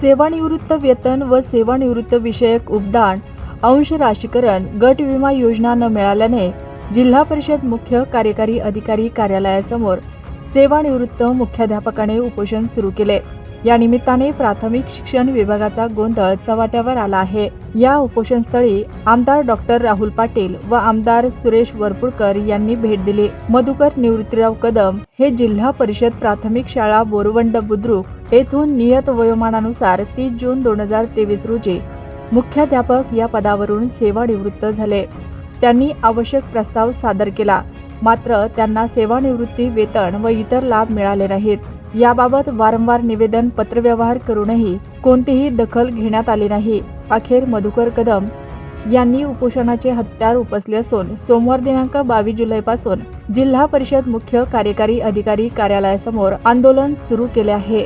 सेवानिवृत्त वेतन व सेवानिवृत्त विषयक उपदान अंश राशीकरण गट विमा योजना न मिळाल्याने जिल्हा परिषद मुख्य कार्यकारी अधिकारी कार्यालयासमोर सेवानिवृत्त मुख्याध्यापकाने उपोषण सुरू केले. या निमित्ताने प्राथमिक शिक्षण विभागाचा गोंधळ चव्हाट्यावर आला आहे. या उपोषणस्थळी आमदार डॉक्टर राहुल पाटील व आमदार सुरेश वरपुडकर यांनी भेट दिली. मधुकर निवृत्तीराव कदम हे जिल्हा परिषद प्राथमिक शाळा बोरवंड बुद्रुक येथून नियत वयोमानानुसार तीस जून दोन हजार तेवीस रोजी मुख्याध्यापक या पदावरून सेवानिवृत्त झाले. त्यांनी आवश्यक प्रस्ताव सादर केला. मात्र त्यांना सेवानिवृत्ती वेतन व इतर लाभ मिळाले नाहीत. याबाबत वारंवार निवेदन पत्रव्यवहार करूनही कोणतीही दखल घेण्यात आली नाही. अखेर मधुकर कदम यांनी उपोषणाचे हत्यार उपसले असून सोमवार दिनांक बावीस जुलैपासून जिल्हा परिषद मुख्य कार्यकारी अधिकारी कार्यालयासमोर आंदोलन सुरू केले आहे.